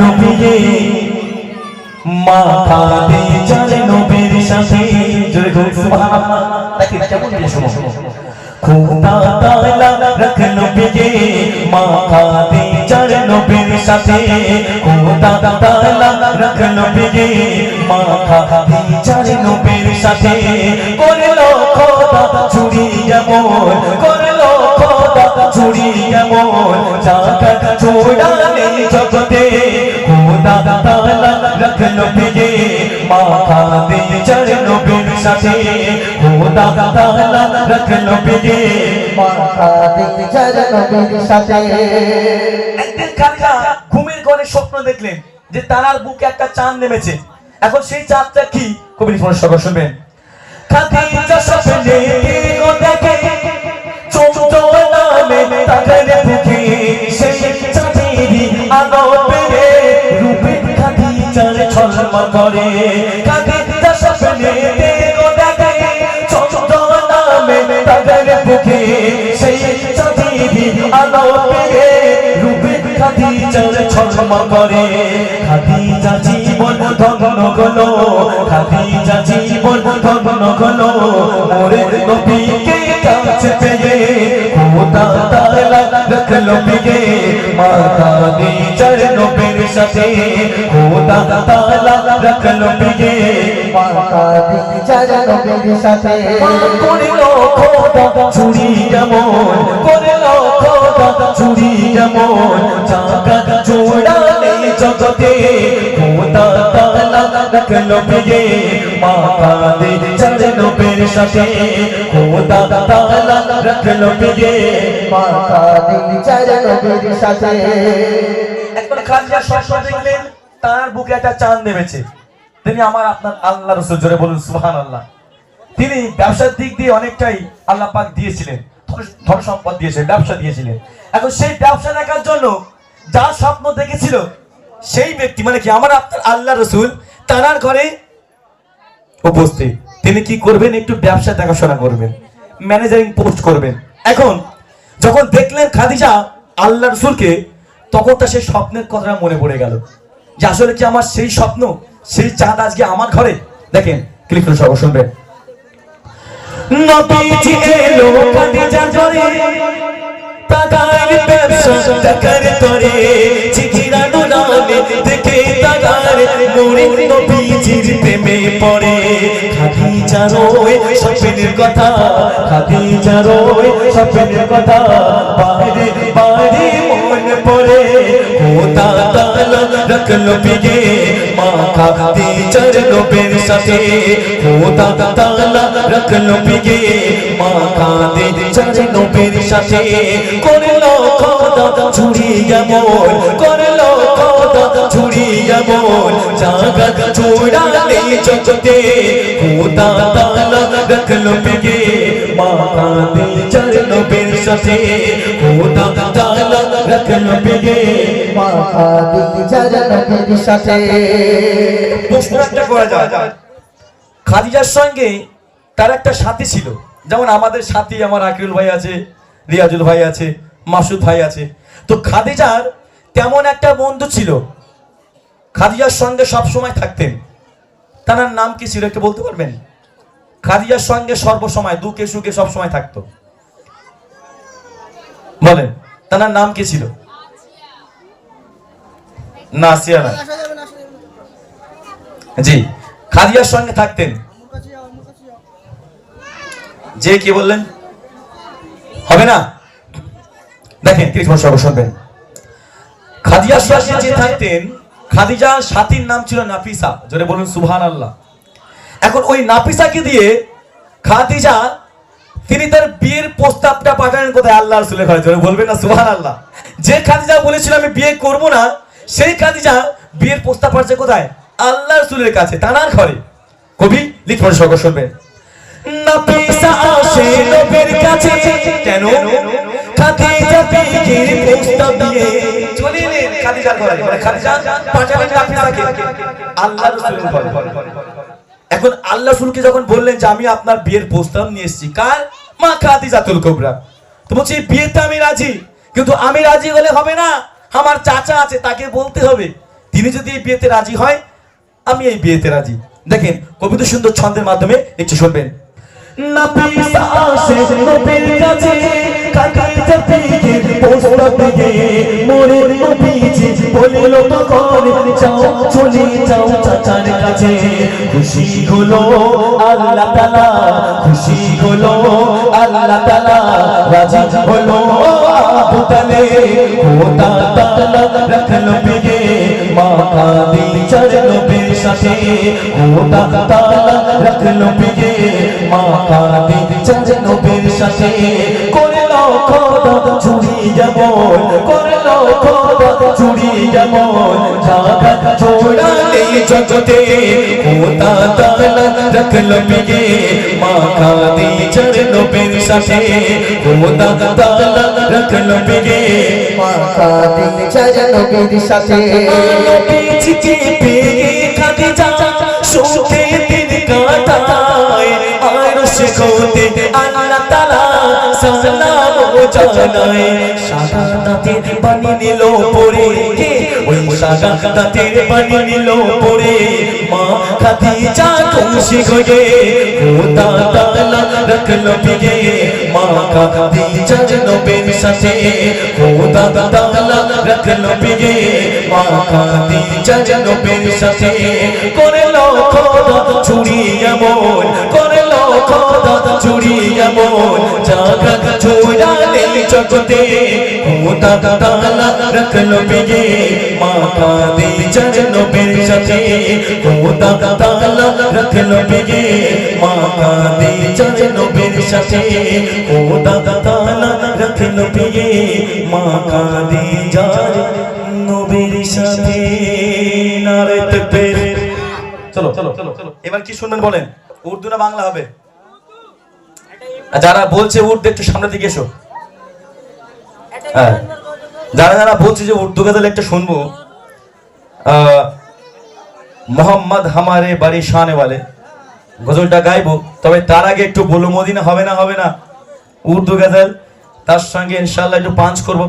নবীয়ে মাথা দিয়ে চার নবীর সাথে। জোরে জোরে সুবহানাল্লাহ। দেখেন কেমন দিয়ে শোনো খোদা তাআলা রাখল বিয়ে মাথা দিয়ে চার নবীর সাথে। খোদা তাআলা রাখল বিয়ে মাথা দিয়ে চার নবীর সাথে। করল খোদা চুরি যেমন, করল খোদা চুরি যেমন। জগতে খোদা কাকা ঘুমের ঘরে স্বপ্ন দেখলেন যে তারার বুকে একটা চাঁদ নেমেছে এখন সেই চাঁদটা কি কবির ফোন শুনবেন খাদিজা স্বপ্নে দেখে চমচো নামে তাদের ছলমল করে। খাদিজা স্বপ্নে ও দেখে। চমচো নামে তাদের বুকে। সেই চাঁদেরই আলো পেয়ে রূপে খাদিজার ছলমল করে। খাদিজা জীবন ধন্য গলো খাদিজা জীবন ধন্য গলো মোরে নবীকে কাছে পেয়ে। খোদা তাআলা রাখল বিয়ে মাতা নিজার নবীর সাথে খোদা তাআলা রাখল বিয়ে মাথা দিয়ে চার নবীর সাথে করিলো খোদা চুরি যেমন করিলো খোদা চুরি যেমন চাকা চোড়ালে জগতে খোদা তাআলা রাখল বিয়ে মাতা নিজার নবীর সাথে খোদা তাআলা রাখল বিয়ে মাথা দিয়ে চার নবীর সাথে খালিয়া স্বপ্ন দেখলেন, তার বুকে একটা চাঁদ নেমেছে। তিনি আমার আপনার আল্লাহ রসুল জোরে বলুন সুহান আল্লাহ তিনি ব্যবসার দিক দিয়ে অনেকটাই আল্লাহ পাক দিয়েছিলেন, ধন- সম্পদ দিয়েছিলেন, ব্যবসা দিয়েছিলেন। এখন সেই ব্যবসা দেখার জন্য যার স্বপ্ন দেখেছিল, সেই ব্যক্তি মানে কি আমার আপনার আল্লাহ রসুল তার ঘরে উপস্থিত। তিনি কি করবেন? একটু ব্যবসা দেখাশোনা করবেন ম্যানেজারিং পোস্ট করবেন। এখন যখন দেখলেন খাদিজা আল্লাহ রসুলকে তখন তার সেই স্বপ্নের কথাটা মনে পড়ে গেল। যে আসলে কি আমার সেই স্বপ্ন, সেই চাঁদ আজকে আমার ঘরে? দেখেন ক্লিক করে সব শুনবেন নবীজি দেখে তাগার মোরে নবীজির প্রেমে পড়ে। খাদিজা রোয়, স্বপ্নের কথা। খাদিজা রোয়, স্বপ্নের কথা। বাইরে বাইরে মনে পড়ে। খোদা তাআলা রাখল বিয়ে মা খাদিজার নবীর সাথে। খোদা তাআলা রাখল বিয়ে মা খাদিজার নবীর সাথে। করল খোদা চুরি যেমন। করল বিয়ে মা খাদিজার নবীর সাথে খোদা তাআলা রাখল বিয়ে মাথা দিয়ে চার নবীর সাথে প্রশ্ন একটা করা যায়। খাদিজার সঙ্গে তার একটা সাথী ছিল। যেমন আমাদের সাথী আমার আকিরুল ভাই আছে, রিয়াজুল ভাই আছে, মাসুদ ভাই আছে। তো খাদিজার তেমন একটা বন্ধু ছিল। খাদিজার সঙ্গে সব সময় থাকতেন। তার নাম কি ছিল একটু বলতে পারবেন? খাদিজার সঙ্গে সর্বসময়, দুঃখে সুখে সব সময় থাকতো। বলেন তার নাম কি ছিল? নাসিয়া না। জি, খাদিজার সঙ্গে থাকতেন। যে কি বললেন? হবে না? দেখেন, তিরিশ বছর শুনবেন। খাদিজার সঙ্গে যে থাকতেন খাদিজার সাথীর নাম ছিল নাফিসা। জোরে বলুন সুবহান আল্লাহ এখন ওই নাফিসাকে দিয়ে খাদিজা, তিনি তার বিয়ের প্রস্তাবটা পাঠালেন কোথায়? আল্লাহ রসুলের ঘরে। জোরে বলবেন না সুবহান আল্লাহ যে খাদিজা বলেছিল, আমি বিয়ে করব না, সেই খাদিজা বিয়ের প্রস্তাব পাঠাচ্ছে কোথায়? আল্লাহ রসুলের কাছে, তানার ঘরে। কবি লিখবেন সকল শুনবেন। নাফিসা আসে নবীর কাছে। কেন? খাদিজা বিয়ের প্রস্তাব দিয়ে। চলে এলেন খাদিজার ঘরে। মানে খাদিজা পাঠালেন নাফিসাকে আল্লাহ রসুলের ঘরে এখন আল্লাহ রসুলকে যখন বললেন যে আমি আপনার বিয়ের প্রস্তাব নিয়ে এসেছি কার? মা খাদিজাতুল কুবরা। তো বলছি বিয়েতে আমি রাজি কিন্তু আমি রাজি হলে হবে না। আমার চাচা আছে তাকে বলতে হবে। তিনি যদি এই বিয়েতে রাজি হয় আমি এই বিয়েতে রাজি। দেখেন কবিতা সুন্দর ছন্দের মাধ্যমে একটু শুনবেন। নাফিসা আসে নবীর কাছে কাকাইতে পিকে মোরে নবীজি বলিল তখন, যাও, চলে যাও চাচার কাছে। খুশি হলো আল্লাহ তাআলা খুশি হলো আল্লাহ তাআলা রাজি হলো আবু তালে। খোদা তাআলা রাখল পিকে মা কাদি চরণ বীর সাথে। খোদা তাআলা রাখল পিকে মা কাদি চরণ বীর সাথে। করল খোদা চুরি যেমন করল খোদা চুরি যেমন জাগা ছোড়া। নেই জগতে খোদা তাআলা রাখল পিকে মা কাদি চরণ বীর সাথে। খোদা তাআলা রাখল পিকে মা খাদিজা নবীর সাথে। চিঠি পেয়ে সুখে দিন কাটায়। আর সে আল্লাহ তাআলা সালাম জানায় সাদা দাঁতের বানি নিল পরে। ওই সাদা দাঁতের বানি নিল পরে। মা খাদিজা খুশি হয়ে খোদা তাআলা রাখল বিগে মা খাদিজা নবীর সাথে খোদা তাআলা রাখল বিগে মা খাদিজা নবীর সাথে করল খোদা চুরি এমন করল খোদা চুরি এমন জাগা নেই জগতে খোদা তাআলা রাখল বিগে মা খাদিজা নবীর সাথে। খোদা তাআলা রাখল বিগে মা খাদিজা নবীর সাথে। খোদা তাআলা রাখল বিগে মা খাদিজা নবীর সাথে। নারে তাকবীর চলো চলো এবার কি শুনবেন বলেন? উর্দু না বাংলা হবে? আর যারা বলছে উর্দু, একটু সামনে দিকে এসো। হ্যাঁ। যারা যারা বলছি যে উর্দু গাজাল একটা শুনব মোহাম্মদ হামারে বাড়ি শানে বলে গজলটা গাইবো, তবে তার আগে একটু বলো মদিনা হবে না হবে না। উর্দু গাজাল, তার সঙ্গে ইনশাল্লাহ একটু পাঞ্চ করব।